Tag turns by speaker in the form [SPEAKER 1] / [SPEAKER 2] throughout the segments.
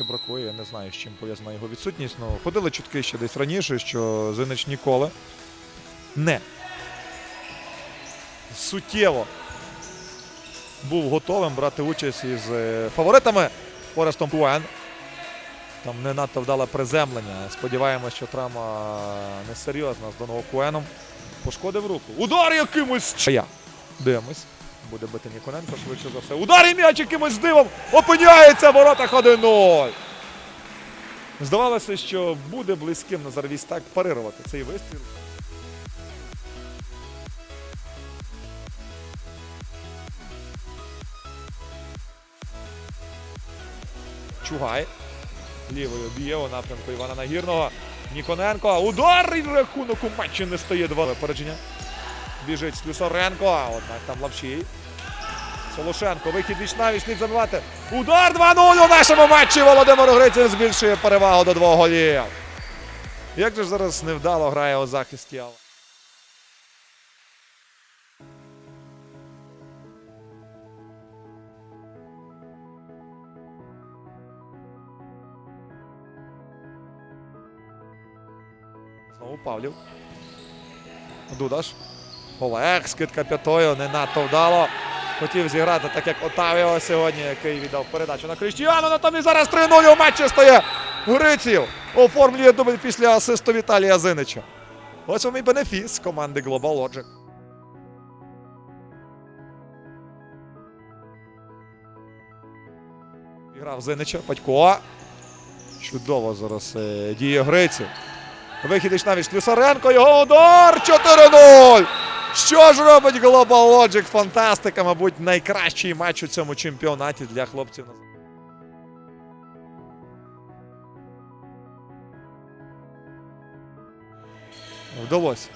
[SPEAKER 1] ще бракує. Я не знаю, з чим пов'язана його відсутність. Ну, ходили чутки ще десь раніше, що Зинич ніколи не суттєво був готовим брати участь із е, фаворитами Форестом Куен. Там не надто вдале приземлення. Сподіваємось, що травма не серйозна з Доного Куеном. Пошкодив руку. Удар якимось. Дивимось. Буде бити Ніконенко швидше за все. Удар і м'яч якимось дивом опиняється в воротах 1-0. Здавалося, що буде близьким Назар Вістак парирувати цей вистріл. Чугай. Лівою б'є у напрямку Івана Нагірного. Ніконенко. Удар і рахунок у матчі не стає два випередження. Біжить Слюсаренко. Однак там Лавчій. Солошенко. Вихід віч навіч слід забивати. Удар 2-0 у нашому матчі. Володимир Гриців збільшує перевагу до двох голів. Як же ж зараз невдало грає у захисті. Знову Павлів. Дудаш. Олег, скидка п'ятою, не надто вдало. Хотів зіграти так, як Отавіо сьогодні, який віддав передачу на Кріштіану. Натомість зараз 3-0 у матчі стає Гриців. Оформлює дубль після асисту Віталія Зинича. Ось вам і бенефіс команди Global Logic. Грав Зинича. Батько. Чудово зараз е, діє Гриців. Вихід із навіть Слюсаренко. Його удар 4-0. Що ж робить Global Logic? Фантастика, мабуть, найкращий матч у цьому чемпіонаті для хлопців. Вдалося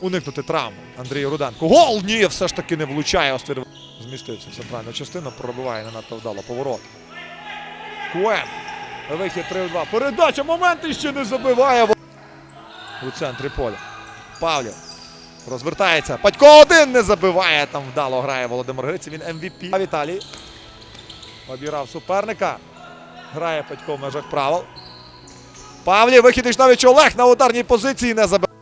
[SPEAKER 1] уникнути травми Андрію Руденко. Гол! Ні, все ж таки не влучає. Остер змістився в центральну частину, пробиває не надто вдало поворот. Куен. Вихід 3-2. Передача. Моменти ще не забиває. У центрі поля. Павлів. Розвертається. Падько один не забиває. Там вдало грає Володимир Гриців. Він MVP. А Віталій. Обіграв суперника. Грає Падько в межах правил. Павлів. Вихід Ішнавич Олег на ударній позиції не забиває.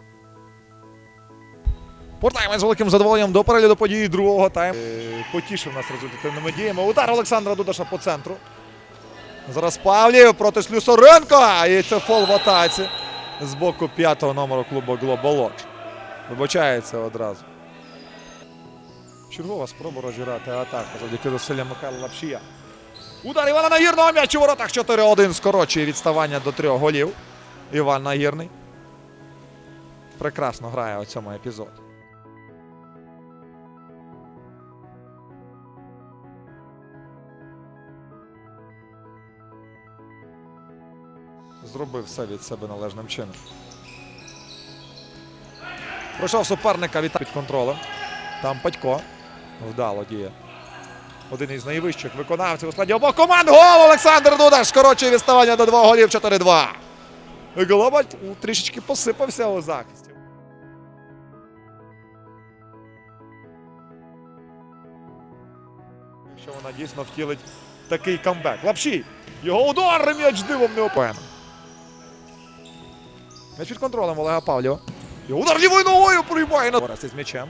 [SPEAKER 1] Повертаємось з великим задоволенням до перегляду події другого тайму. Е, Потішив нас результативними діями. Удар Олександра Дудаша по центру. Зараз Павлів проти Слюсоренка. І це фол в атаці з боку п'ятого номеру клубу Lodge. Вибачається одразу. Чергова спроба розіграти атаку завдяки зусиллям Михайла Лапшія. Удар Івана Нагірного м'яч у воротах 4-1 скорочує відставання до трьох голів. Іван Нагірний. Прекрасно грає у цьому епізоді. Зробив все від себе належним чином. Пройшов суперника від під контролем. Там Падько. Вдало діє. Один із найвищих виконавців у складі обох команд. Гол Олександр Дудаш скорочує відставання до двох голів 4-2. Глобаль трішечки посипався у захисті. Якщо вона дійсно втілить такий камбек. Лапшій. Його удар м'яч дивом не опевнений. М'яч під контролем Олега Павлєва. Його удар лівою ногою приймає на із м'ячем.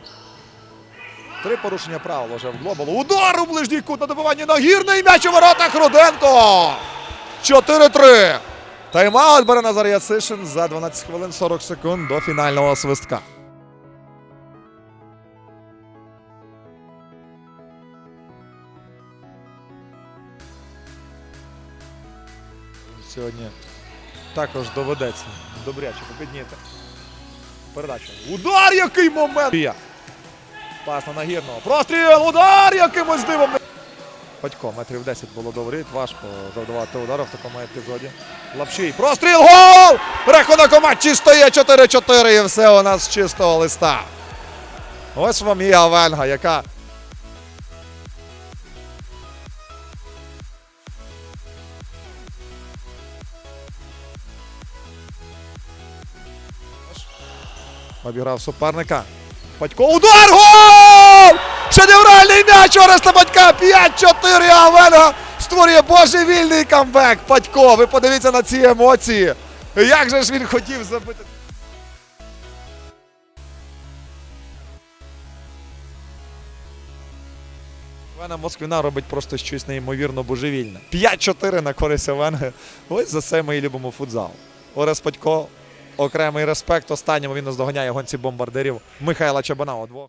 [SPEAKER 1] Три порушення правил вже в глобалу. Удар у ближній кут на добиванні нагірний м'яч у воротах Руденко. 4-3. Тайм-аут бере Назар Яцишин за 12 хвилин 40 секунд до фінального свистка. Сьогодні також доведеться добряче попідніти. Передача. Удар, який момент! Пас на нагірного. Простріл! Удар! Якимось дивом! Батько, метрів 10 було добре. Важко завдавати удару в такому епізоді. Лапшій. Простріл! Гол! Рахунок у матчі стає 4-4 і все у нас з чистого листа. Ось вам і Авенга, яка обіграв суперника. Батько удар! Гол! Шедевральний м'яч Ореста Батька! 5-4 Авенга створює божевільний камбек. Падько, ви подивіться на ці емоції. Як же ж він хотів забити. Вена Москвіна робить просто щось неймовірно божевільне. 5-4 на користь Овенги. Ось за це ми і любимо футзал. Орес Падько, окремий респект. Останньому він наздоганяє гонці бомбардирів Михайла Чабана.